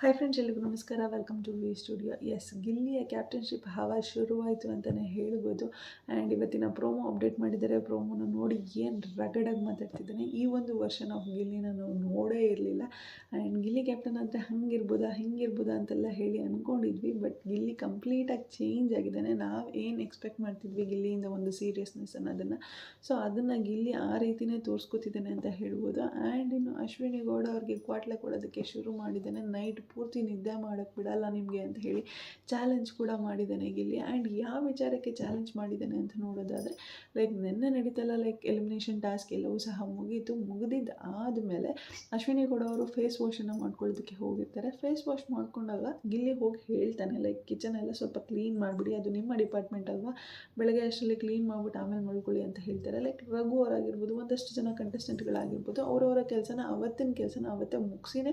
Hi friends ಎಲ್ರಿಗೂ ನಮಸ್ಕಾರ. Welcome to V studio S ಗಿಲ್ಲಿಯ captainship ಹವಾ ಶುರುವಾಯಿತು ಅಂತಲೇ ಹೇಳ್ಬೋದು. ಆ್ಯಂಡ್ ಇವತ್ತಿನ ಪ್ರೋಮೋ ಅಪ್ಡೇಟ್ ಮಾಡಿದ್ದಾರೆ. ಪ್ರೋಮೋನ ನೋಡಿ ಏನು ರಗಡಾಗಿ ಮಾತಾಡ್ತಿದ್ದಾನೆ. ಈ ಒಂದು ವರ್ಷನ್ ಆಫ್ ಗಿಲ್ಲಿನ ನಾವು ನೋಡೇ ಇರಲಿಲ್ಲ. ಆ್ಯಂಡ್ ಗಿಲ್ಲಿ ಕ್ಯಾಪ್ಟನ್ ಅಂದರೆ ಹಂಗಿರ್ಬೋದಾ, ಹಿಂಗಿರ್ಬೋದಾ ಅಂತೆಲ್ಲ ಹೇಳಿ ಅಂದ್ಕೊಂಡಿದ್ವಿ ಬಟ್ ಗಿಲ್ಲಿ ಕಂಪ್ಲೀಟಾಗಿ ಚೇಂಜ್ ಆಗಿದ್ದಾನೆ. ನಾವು ಏನು ಎಕ್ಸ್ಪೆಕ್ಟ್ ಮಾಡ್ತಿದ್ವಿ ಗಿಲ್ಲಿಯಿಂದ ಒಂದು ಸೀರಿಯಸ್ನೆಸ್ ಅನ್ನೋದನ್ನು. ಸೊ ಅದನ್ನು ಗಿಲ್ಲಿ ಆ ರೀತಿಯೇ ತೋರಿಸ್ಕೊತಿದ್ದಾನೆ ಅಂತ ಹೇಳ್ಬೋದು. ಆ್ಯಂಡ್ ಇನ್ನು ಅಶ್ವಿನಿ ಗೌಡ ಅವ್ರಿಗೆ ಕ್ವಾಟ್ಲೆ ಕೊಡೋದಕ್ಕೆ ಶುರು ಮಾಡಿದ್ದಾನೆ. ನೈಟ್ ಪೂರ್ತಿ ನಿದ್ದೆ ಮಾಡೋಕ್ಕೆ ಬಿಡಲ್ಲ ನಿಮಗೆ ಅಂತ ಹೇಳಿ ಚಾಲೆಂಜ್ ಕೂಡ ಮಾಡಿದ್ದಾನೆ ಗಿಲ್ಲಿ. ಆ್ಯಂಡ್ ಯಾವ ವಿಚಾರಕ್ಕೆ ಚಾಲೆಂಜ್ ಮಾಡಿದ್ದಾನೆ ಅಂತ ನೋಡೋದಾದರೆ ಲೈಕ್ ನಿನ್ನೆ ನಡೀತಲ್ಲ ಲೈಕ್ ಎಲಿಮಿನೇಷನ್ ಟಾಸ್ಕ್ ಎಲ್ಲವೂ ಸಹ ಮುಗೀತು. ಮುಗಿದಿದ್ದು ಆದಮೇಲೆ ಅಶ್ವಿನಿ ಕೂಡ ಅವರು ಫೇಸ್ ವಾಶನ್ನು ಮಾಡ್ಕೊಳ್ಳೋದಕ್ಕೆ ಹೋಗಿರ್ತಾರೆ. ಫೇಸ್ ವಾಶ್ ಮಾಡ್ಕೊಂಡಾಗ ಗಿಲ್ಲಿ ಹೋಗಿ ಹೇಳ್ತಾನೆ ಲೈಕ್ ಕಿಚನ್ ಎಲ್ಲ ಸ್ವಲ್ಪ ಕ್ಲೀನ್ ಮಾಡಿಬಿಡಿ, ಅದು ನಿಮ್ಮ ಡಿಪಾರ್ಟ್ಮೆಂಟ್ ಅಲ್ವಾ? ಬೆಳಗ್ಗೆ ಅಷ್ಟರಲ್ಲಿ ಕ್ಲೀನ್ ಮಾಡ್ಬಿಟ್ಟು ಆಮೇಲೆ ಮಾಡ್ಕೊಳ್ಳಿ ಅಂತ ಹೇಳ್ತಾರೆ. ಲೈಕ್ ರಘು ಅವರಾಗಿರ್ಬೋದು, ಒಂದಷ್ಟು ಜನ ಕಂಟೆಸ್ಟೆಂಟ್ಗಳಾಗಿರ್ಬೋದು ಅವರವರ ಕೆಲಸನ, ಅವತ್ತಿನ ಕೆಲಸನ ಅವತ್ತೇ ಮುಗಿಸಿನೇ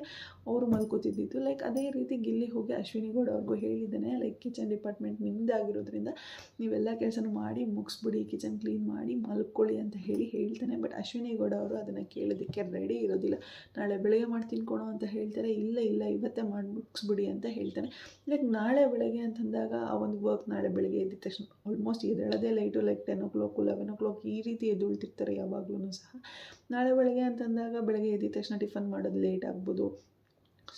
ಅವರು ಮಲ್ಕೋತಿದ್ದಿದ್ದು. ಲೈಕ್ ಅದೇ ರೀತಿ ಗಿಲ್ಲಿ ಹೋಗಿ ಅಶ್ವಿನಿ ಗೌಡ ಅವ್ರಿಗೂ ಹೇಳಿದ್ದಾನೆ ಲೈಕ್ ಕಿಚನ್ ಡಿಪಾರ್ಟ್ಮೆಂಟ್ ನಿಮ್ಮದಾಗಿರೋದ್ರಿಂದ ನೀವೆಲ್ಲ ಕೆಲಸನೂ ಮಾಡಿ ಮುಗಿಸ್ಬಿಡಿ ಕಿಚನ್ ಕ್ಲೀನ್ ಮಾಡಿ ಮಲ್ಕೊಳ್ಳಿ ಅಂತ ಹೇಳಿ ಹೇಳ್ತಾನೆ. ಬಟ್ ಅಶ್ವಿನಿ ಗೌಡ ಅವರು ಅದನ್ನು ಕೇಳೋದಕ್ಕೆ ರೆಡಿ ಇರೋದಿಲ್ಲ. ನಾಳೆ ಬೆಳಗ್ಗೆ ಮಾಡಿ ತಿನ್ಕೊಳೋ ಅಂತ ಹೇಳ್ತಾರೆ. ಇಲ್ಲ ಇಲ್ಲ, ಇವತ್ತೇ ಮಾಡಿ ಮುಗಿಸ್ಬಿಡಿ ಅಂತ ಹೇಳ್ತಾನೆ. ಲೈಕ್ ನಾಳೆ ಬೆಳಗ್ಗೆ ಅಂತಂದಾಗ ಆ ಒಂದು ವರ್ಕ್ ನಾಳೆ ಬೆಳಗ್ಗೆ ಎದ್ದ ತಕ್ಷಣ almost ಎದ್ದೇಳೋದೇ late like ten o'clock eleven o'clock ಈ ರೀತಿ ಎದ್ದೇಳ್ತಿರ್ತಾರೆ ಯಾವಾಗ್ಲೂ ಸಹ. ನಾಳೆ ಬೆಳಗ್ಗೆ ಅಂತಂದಾಗ ಬೆಳಗ್ಗೆ ಎದ್ದ ತಕ್ಷಣ ಟಿಫನ್ ಮಾಡೋದು ಲೇಟ್ ಆಗ್ಬೋದು.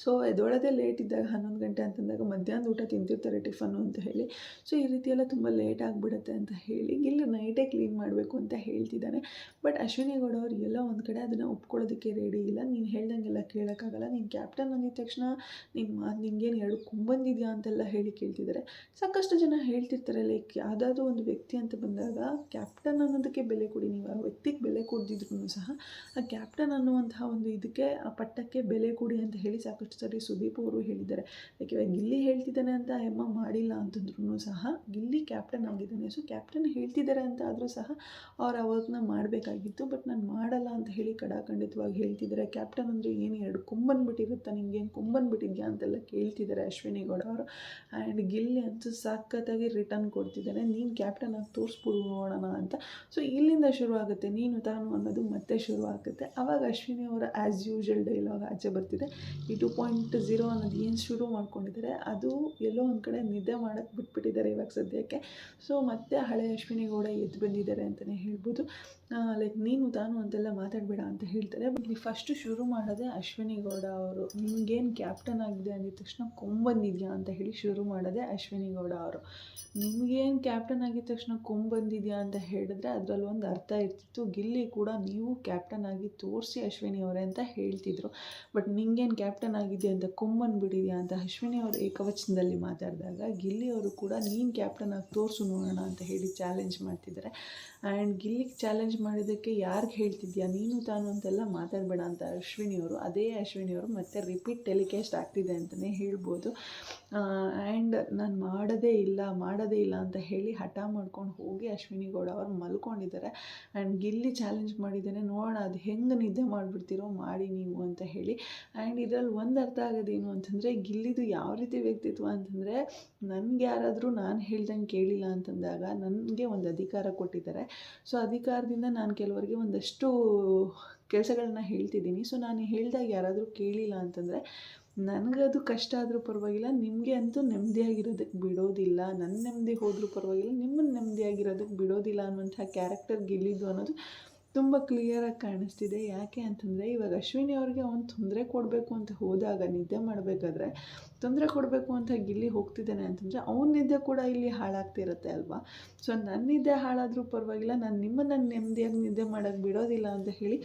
ಸೊ ಎದೊಳದೆ ಲೇಟ್ ಇದ್ದಾಗ ಹನ್ನೊಂದು ಗಂಟೆ ಅಂತಂದಾಗ ಮಧ್ಯಾಹ್ನದ ಊಟ ತಿಂತಿರ್ತಾರೆ ಟಿಫನ್ನು ಅಂತ ಹೇಳಿ. ಸೊ ಈ ರೀತಿ ಎಲ್ಲ ತುಂಬ ಲೇಟ್ ಆಗಿಬಿಡುತ್ತೆ ಅಂತ ಹೇಳಿ, ಇಲ್ಲ ನೈಟೇ ಕ್ಲೀನ್ ಮಾಡಬೇಕು ಅಂತ ಹೇಳ್ತಿದ್ದಾನೆ. ಬಟ್ ಅಶ್ವಿನಿ ಗೌಡ ಅವ್ರು ಎಲ್ಲ ಒಂದು ಕಡೆ ಅದನ್ನು ಒಪ್ಕೊಳ್ಳೋದಕ್ಕೆ ರೆಡಿ ಇಲ್ಲ. ನೀನು ಹೇಳ್ದಂಗೆಲ್ಲ ಕೇಳೋಕ್ಕಾಗಲ್ಲ. ನೀನು ಕ್ಯಾಪ್ಟನ್ ಅಂದಿದ ತಕ್ಷಣ ನಿಮ್ಮ ಮಾತು ನಿಂಗೇನು ಎರಡು ಕುಂಬಂದಿದೆಯಾ ಅಂತೆಲ್ಲ ಹೇಳಿ ಕೇಳ್ತಿದ್ದಾರೆ. ಸಾಕಷ್ಟು ಜನ ಹೇಳ್ತಿರ್ತಾರೆ ಲೈಕ್ ಯಾವುದಾದ್ರೂ ಒಂದು ವ್ಯಕ್ತಿ ಅಂತ ಬಂದಾಗ ಕ್ಯಾಪ್ಟನ್ ಅನ್ನೋದಕ್ಕೆ ಬೆಲೆ ಕೊಡಿ. ನೀವು ಆ ವ್ಯಕ್ತಿಗೆ ಬೆಲೆ ಕೊಡ್ದಿದ್ರು ಸಹ ಆ ಕ್ಯಾಪ್ಟನ್ ಅನ್ನುವಂತಹ ಒಂದು ಇದಕ್ಕೆ, ಆ ಪಟ್ಟಕ್ಕೆ ಬೆಲೆ ಕೊಡಿ ಅಂತ ಹೇಳಿ ಸಾಕಷ್ಟು ಸರಿ ಸುದೀಪ್ ಅವರು ಹೇಳಿದ್ದಾರೆ. ಇವಾಗ ಗಿಲ್ಲಿ ಹೇಳ್ತಿದ್ದಾನೆ ಅಂತ ಎಮ್ಮ ಮಾಡಿಲ್ಲ ಅಂತಂದ್ರೂ ಸಹ ಗಿಲ್ಲಿ ಕ್ಯಾಪ್ಟನ್ ಆಗಿದ್ದಾನೆ. ಸೊ ಕ್ಯಾಪ್ಟನ್ ಹೇಳ್ತಿದ್ದಾರೆ ಅಂತ ಆದರೂ ಸಹ ಅವ್ರು ಅವತ್ತನ್ನ ಮಾಡಬೇಕಾಗಿತ್ತು. ಬಟ್ ನಾನು ಮಾಡಲ್ಲ ಅಂತ ಹೇಳಿ ಕಡಾಖಂಡಿತವಾಗಿ ಹೇಳ್ತಿದ್ದಾರೆ. ಕ್ಯಾಪ್ಟನ್ ಅಂದರೆ ಏನು ಎರಡು ಕೊಂಬನ್ಬಿಟ್ಟಿರುತ್ತಾ ನಿಂಗೇನು ಕೊಂಬನ್ಬಿಟ್ಟಿದ್ಯಾ ಅಂತೆಲ್ಲ ಕೇಳ್ತಿದ್ದಾರೆ ಅಶ್ವಿನಿ ಗೌಡ ಅವರು. ಆ್ಯಂಡ್ ಗಿಲ್ಲಿ ಅಂತೂ ಸಖತ್ತಾಗಿ ರಿಟರ್ನ್ ಕೊಡ್ತಿದ್ದಾನೆ. ನೀನು ಕ್ಯಾಪ್ಟನ್ ಆಗಿ ತೋರಿಸ್ಬಿಡು ನೋಡೋಣ ಅಂತ. ಸೊ ಇಲ್ಲಿಂದ ಶುರು ಆಗುತ್ತೆ ನೀನು ತಾನು ಅನ್ನೋದು ಮತ್ತೆ ಶುರು ಆಗುತ್ತೆ ಆವಾಗ ಅಶ್ವಿನಿ ಅವರ ಆ್ಯಸ್ ಯೂಶಲ್ ಡೈಲಾಗ್ ಆಚೆ ಬರ್ತಿದೆ. ಟು ಪಾಯಿಂಟ್ ಝೀರೋ ಅನ್ನೋದು ಏನು ಶುರು ಮಾಡ್ಕೊಂಡಿದ್ದಾರೆ, ಅದು ಎಲ್ಲೋ ಒಂದು ಕಡೆ ನಿದ್ದೆ ಮಾಡೋಕ್ಕೆ ಬಿಟ್ಬಿಟ್ಟಿದ್ದಾರೆ ಇವಾಗ ಸದ್ಯಕ್ಕೆ. ಸೊ ಮತ್ತೆ ಹಳೆ ಅಶ್ವಿನಿ ಗೌಡ ಎದ್ದು ಬಂದಿದ್ದಾರೆ ಅಂತಲೇ ಹೇಳ್ಬೋದು. ಲೈಕ್ ನೀನು ತಾನು ಅಂತೆಲ್ಲ ಮಾತಾಡಬೇಡ ಅಂತ ಹೇಳ್ತಾರೆ. ಬಟ್ ನೀವು ಫಸ್ಟು ಶುರು ಮಾಡೋದೇ ಅಶ್ವಿನಿ ಗೌಡ ಅವರು, ನಿಮಗೇನು ಕ್ಯಾಪ್ಟನ್ ಆಗಿದೆ ಅಂದಿದ ತಕ್ಷಣ ಕೊಂಬಂದಿದ್ಯಾ ಅಂತ ಹೇಳಿ ಶುರು ಮಾಡೋದೇ ಅಶ್ವಿನಿ ಗೌಡ ಅವರು. ನಿಮಗೇನು ಕ್ಯಾಪ್ಟನ್ ಆಗಿದ ತಕ್ಷಣ ಕೊಂಬಂದಿದ್ಯಾ ಅಂತ ಹೇಳಿದ್ರೆ ಅದರಲ್ಲಿ ಒಂದು ಅರ್ಥ ಇರ್ತಿತ್ತು. ಗಿಲ್ಲಿ ಕೂಡ ನೀವು ಕ್ಯಾಪ್ಟನ್ ಆಗಿ ತೋರಿಸಿ ಅಶ್ವಿನಿ ಅವರೇ ಅಂತ ಹೇಳ್ತಿದ್ರು. ಬಟ್ ನಿಂಗೇನು ಕ್ಯಾಪ್ಟನ್ ಆಗಿದೆ ಅಂತ ಕೊಂಬಂದ್ಬಿಟ್ಟಿದ್ಯಾ ಅಂತ ಅಶ್ವಿನಿ ಅವರು ಏಕವಚನದಲ್ಲಿ ಮಾತಾಡಿದಾಗ, ಗಿಲ್ಲಿ ಅವರು ಕೂಡ, ನೀನು ಕ್ಯಾಪ್ಟನ್ ಆಗಿ ತೋರಿಸು ನೋಡೋಣ ಅಂತ ಹೇಳಿ ಚಾಲೆಂಜ್ ಮಾಡ್ತಿದ್ದಾರೆ. ಆ್ಯಂಡ್ ಗಿಲ್ಲಿಗೆ ಚಾಲೆಂಜ್ ಮಾಡಿದ್ದಕ್ಕೆ ಯಾರಿಗೆ ಹೇಳ್ತಿದ್ಯಾ, ನೀನು ತಾನು ಅಂತೆಲ್ಲ ಮಾತಾಡಬೇಡ ಅಂತ ಅಶ್ವಿನಿ ಅವರು, ಅದೇ ಅಶ್ವಿನಿ ಅವರು ಮತ್ತೆ ರಿಪೀಟ್ ಟೆಲಿಕಾಸ್ಟ್ ಆಗ್ತಿದೆ ಅಂತಲೇ ಹೇಳ್ಬೋದು. ಆ್ಯಂಡ್ ನಾನು ಮಾಡೋದೇ ಇಲ್ಲ ಮಾಡೋದೇ ಇಲ್ಲ ಅಂತ ಹೇಳಿ ಹಠ ಮಾಡ್ಕೊಂಡು ಹೋಗಿ ಅಶ್ವಿನಿ ಗೌಡ ಅವರು ಮಲ್ಕೊಂಡಿದ್ದಾರೆ. ಆ್ಯಂಡ್ ಗಿಲ್ಲಿ ಚಾಲೆಂಜ್ ಮಾಡಿದ್ದೇನೆ, ನೋಡೋಣ, ಅದು ಹೆಂಗೆ ನಿದ್ದೆ ಮಾಡಿಬಿಡ್ತೀರೋ, ಮಾಡಿ ನೀವು ಅಂತ ಹೇಳಿ. ಆ್ಯಂಡ್ ಇದರಲ್ಲಿ ಒಂದು ಅರ್ಥ ಆಗೋದೇನು ಅಂತಂದರೆ, ಗಿಲ್ಲಿದು ಯಾವ ರೀತಿ ವ್ಯಕ್ತಿತ್ವ ಅಂತಂದರೆ, ನನಗೆ ಯಾರಾದರೂ ನಾನು ಹೇಳ್ದಂಗೆ ಕೇಳಿಲ್ಲ ಅಂತಂದಾಗ ನನಗೆ ಒಂದು ಅಧಿಕಾರ ಕೊಟ್ಟಿದ್ದಾರೆ. ಸೊ ಅಧಿಕಾರದಿಂದ ನಾನು ಕೆಲವರಿಗೆ ಒಂದಷ್ಟು ಕೆಲಸಗಳನ್ನ ಹೇಳ್ತಿದ್ದೀನಿ. ಸೊ ನಾನು ಹೇಳ್ದಾಗ ಯಾರಾದರೂ ಕೇಳಿಲ್ಲ ಅಂತಂದರೆ ನನಗದು ಕಷ್ಟ ಆದರೂ ಪರವಾಗಿಲ್ಲ, ನಿಮಗೆ ಅಂತೂ ನೆಮ್ಮದಿಯಾಗಿರೋದಕ್ಕೆ ಬಿಡೋದಿಲ್ಲ. ನನ್ನ ನೆಮ್ಮದಿ ಹೋದರೂ ಪರವಾಗಿಲ್ಲ ನಿಮ್ಮನ್ನು ನೆಮ್ಮದಿಯಾಗಿರೋದಕ್ಕೆ ಬಿಡೋದಿಲ್ಲ ಅನ್ನುವಂಥ ಕ್ಯಾರೆಕ್ಟರ್ ಗಿಲ್ಲಿದ್ದು ಅನ್ನೋದು ತುಂಬ ಕ್ಲಿಯರಾಗಿ ಕಾಣಿಸ್ತಿದೆ. ಯಾಕೆ ಅಂತಂದರೆ ಇವಾಗ ಅಶ್ವಿನಿ ಅವ್ರಿಗೆ ಅವ್ನು ತೊಂದರೆ ಕೊಡಬೇಕು ಅಂತ ಹೋದಾಗ, ನಿದ್ದೆ ಮಾಡಬೇಕಾದ್ರೆ ತೊಂದರೆ ಕೊಡಬೇಕು ಅಂತ ಗಿಲ್ಲಿ ಹೋಗ್ತಿದ್ದಾನೆ ಅಂತಂದರೆ ಅವ್ನ ನಿದ್ದೆ ಕೂಡ ಇಲ್ಲಿ ಹಾಳಾಗ್ತಿರುತ್ತೆ ಅಲ್ವಾ? ಸೊ ನನ್ನ ನಿದ್ದೆ ಹಾಳಾದರೂ ಪರವಾಗಿಲ್ಲ, ನಾನು ನಿಮ್ಮನ್ನು ನೆಮ್ಮದಿಯಾಗಿ ನಿದ್ದೆ ಮಾಡೋಕ್ಕೆ ಬಿಡೋದಿಲ್ಲ ಅಂತ ಹೇಳಿ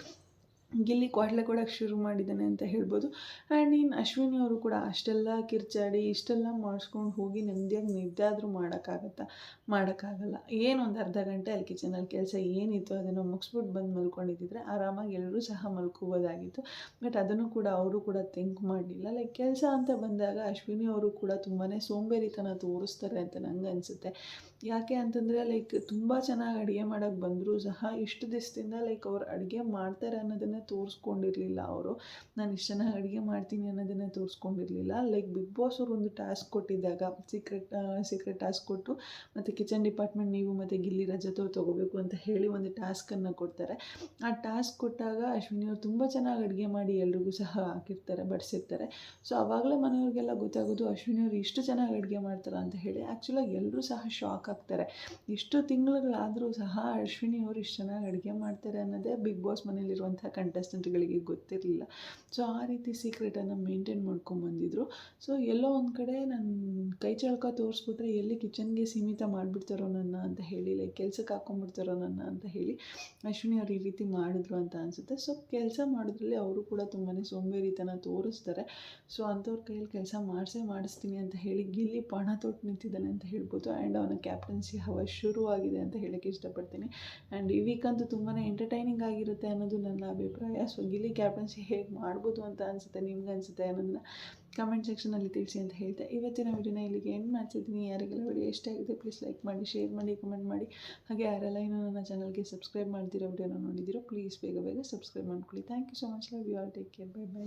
ಗಿಲ್ಲಿ ಕ್ವಾಟ್ಲೆ ಕೊಡೋಕ್ಕೆ ಶುರು ಮಾಡಿದ್ದಾನೆ ಅಂತ ಹೇಳ್ಬೋದು. ಆ್ಯಂಡ್ ಇನ್ನು ಅಶ್ವಿನಿ ಅವರು ಕೂಡ ಅಷ್ಟೆಲ್ಲ ಕಿರ್ಚಾಡಿ, ಇಷ್ಟೆಲ್ಲ ಮಾಡಿಸ್ಕೊಂಡು ಹೋಗಿ ನೆಮ್ಮದಿಯಾಗಿ ನಿದ್ದೆ ಆದರೂ ಮಾಡೋಕ್ಕಾಗತ್ತಾ? ಮಾಡೋಕ್ಕಾಗಲ್ಲ. ಏನು ಒಂದು ಅರ್ಧ ಗಂಟೆ ಅಲ್ಲಿ ಕಿಚನಲ್ಲಿ ಕೆಲಸ ಏನಿತ್ತು ಅದನ್ನು ಮುಗಿಸ್ಬಿಟ್ಟು ಬಂದು ಮಲ್ಕೊಂಡಿದ್ದಿದ್ರೆ ಆರಾಮಾಗಿ ಎಲ್ಲರೂ ಸಹ ಮಲ್ಕೋಬೋದಾಗಿತ್ತು. ಬಟ್ ಅದನ್ನು ಕೂಡ ಅವರು ಕೂಡ ಥಿಂಕ್ ಮಾಡಲಿಲ್ಲ. ಲೈಕ್ ಕೆಲಸ ಅಂತ ಬಂದಾಗ ಅಶ್ವಿನಿ ಅವರು ಕೂಡ ತುಂಬಾ ಸೋಂಬೇರಿತನ ತೋರಿಸ್ತಾರೆ ಅಂತ ನಂಗೆ ಅನಿಸುತ್ತೆ. ಯಾಕೆ ಅಂತಂದರೆ ಲೈಕ್ ತುಂಬ ಚೆನ್ನಾಗಿ ಅಡುಗೆ ಮಾಡೋಕ್ಕೆ ಬಂದರೂ ಸಹ ಇಷ್ಟು ದಿವಸದಿಂದ ಲೈಕ್ ಅವ್ರು ಅಡುಗೆ ಮಾಡ್ತಾರೆ ಅನ್ನೋದನ್ನು ಅನ್ನೋದನ್ನು ತೋರಿಸ್ಕೊಂಡಿರಲಿಲ್ಲ ಅವರು. ನಾನು ಇಷ್ಟು ಚೆನ್ನಾಗಿ ಅಡುಗೆ ಮಾಡ್ತೀನಿ ಅನ್ನೋದನ್ನು ತೋರಿಸ್ಕೊಂಡಿರಲಿಲ್ಲ. ಲೈಕ್ ಬಿಗ್ ಬಾಸ್ ಅವರು ಒಂದು ಟಾಸ್ಕ್ ಕೊಟ್ಟಿದ್ದಾಗ ಸೀಕ್ರೆಟ್ ಸೀಕ್ರೆಟ್ ಟಾಸ್ಕ್ ಕೊಟ್ಟು ಮತ್ತು ಕಿಚನ್ ಡಿಪಾರ್ಟ್ಮೆಂಟ್ ನೀವು ಮತ್ತು ಗಿಲ್ಲಿ ರಜತ್ ತೊಗೋಬೇಕು ಅಂತ ಹೇಳಿ ಒಂದು ಟಾಸ್ಕನ್ನು ಕೊಡ್ತಾರೆ. ಆ ಟಾಸ್ಕ್ ಕೊಟ್ಟಾಗ ಅಶ್ವಿನಿ ಅವರು ತುಂಬ ಚೆನ್ನಾಗಿ ಅಡುಗೆ ಮಾಡಿ ಎಲ್ರಿಗೂ ಸಹ ಹಾಕಿರ್ತಾರೆ, ಬಡಿಸಿರ್ತಾರೆ. ಸೊ ಆವಾಗಲೇ ಮನೆಯವ್ರಿಗೆಲ್ಲ ಗೊತ್ತಾಗೋದು ಅಶ್ವಿನಿ ಅವರು ಇಷ್ಟು ಚೆನ್ನಾಗಿ ಅಡುಗೆ ಮಾಡ್ತಾರೆ ಅಂತ ಹೇಳಿ. ಆ್ಯಕ್ಚುಲಾಗಿ ಎಲ್ಲರೂ ಸಹ ಶಾಕ್ ಆಗ್ತಾರೆ. ಇಷ್ಟು ತಿಂಗಳುಗಳಾದರೂ ಸಹ ಅಶ್ವಿನಿ ಅವರು ಇಷ್ಟು ಚೆನ್ನಾಗಿ ಅಡುಗೆ ಮಾಡ್ತಾರೆ ಅನ್ನೋದೇ ಬಿಗ್ ಬಾಸ್ ಮನೇಲಿರುವಂಥ ಕಂಟೆಸ್ಟೆಂಟ್ಗಳಿಗೆ ಗೊತ್ತಿರಲಿಲ್ಲ. ಸೊ ಆ ರೀತಿ ಸೀಕ್ರೆಟನ್ನು ಮೇಂಟೈನ್ ಮಾಡ್ಕೊಂಬಂದಿದ್ರು ಸೊ ಎಲ್ಲೋ ಒಂದು ಕಡೆ ನಾನು ಕೈ ಚಳಕ ತೋರಿಸ್ಬಿಟ್ರೆ ಎಲ್ಲಿ ಕಿಚನ್ಗೆ ಸೀಮಿತ ಮಾಡಿಬಿಡ್ತಾರೋ ನನ್ನ ಅಂತ ಹೇಳಿ ಲೈಕ್ ಕೆಲಸಕ್ಕೆ ಹಾಕೊಂಡ್ಬಿಡ್ತಾರೋ ನನ್ನ ಅಂತ ಹೇಳಿ ಅಶ್ವಿನಿ ಅವ್ರು ಈ ರೀತಿ ಮಾಡಿದ್ರು ಅಂತ ಅನಿಸುತ್ತೆ. ಸೊ ಕೆಲಸ ಮಾಡೋದ್ರಲ್ಲಿ ಅವರು ಕೂಡ ತುಂಬಾ ಸೋಂಬೇರಿತನ ತೋರಿಸ್ತಾರೆ. ಸೊ ಅಂಥವ್ರ ಕೈಯಲ್ಲಿ ಕೆಲಸ ಮಾಡಿಸೇ ಮಾಡಿಸ್ತೀನಿ ಅಂತ ಹೇಳಿ ಗಿಲ್ಲಿ ಪಣ ತೊಟ್ಟು ನಿಂತಿದ್ದಾನೆ ಅಂತ ಹೇಳ್ಬೋದು. ಆ್ಯಂಡ್ ಅವನ ಕ್ಯಾಪ್ಟನ್ಸಿ ಹವ ಶುರುವಾಗಿದೆ ಅಂತ ಹೇಳೋಕ್ಕೆ ಇಷ್ಟಪಡ್ತೀನಿ. ಆ್ಯಂಡ್ ಈ ವೀಕ್ ಅಂತೂ ತುಂಬಾ ಎಂಟರ್ಟೈನಿಂಗ್ ಆಗಿರುತ್ತೆ ಅನ್ನೋದು ನನ್ನ ಅಭಿಪ್ರಾಯ. ಸೊ ಗಿಲ್ಲಿ ಕ್ಯಾಪ್ಟನ್ಸಿ ಹೇಗೆ ಮಾಡ್ಬೋದು ಅಂತ ಅನಿಸುತ್ತೆ, ನಿಮ್ಗೆ ಅನಿಸುತ್ತೆ? ಅನ್ನೋದನ್ನ ಕಮೆಂಟ್ ಸೆಕ್ಷನಲ್ಲಿ ತಿಳಿಸಿ ಅಂತ ಹೇಳ್ತೆ. ಇವತ್ತಿನ ವಿಡಿಯೋನ ಇಲ್ಲಿಗೆ ಎಂಡ್ ಮಾಡ್ತಿದ್ದೀನಿ. ಯಾರಿಗೆಲ್ಲ ವಿಡಿಯೋ ಇಷ್ಟ ಆಗಿದೆ ಪ್ಲೀಸ್ ಲೈಕ್ ಮಾಡಿ ಶೇರ್ ಮಾಡಿ ಕಮೆಂಟ್ ಮಾಡಿ. ಹಾಗೆ ಯಾರೆಲ್ಲ ಇನ್ನೂ ನನ್ನ ಚಾನಲ್ಗೆ ಸಬ್ಸ್ಕ್ರೈಬ್ ಮಾಡ್ತಿರೋ ವಿಡಿಯೋನ ನೋಡಿದ್ದೀರೋ ಪ್ಲೀಸ್ ಬೇಗ ಬೇಗ ಸಬ್ಸ್ಕ್ರೈಬ್ ಮಾಡ್ಕೊಳ್ಳಿ. Thank you so much love you all take care bye bye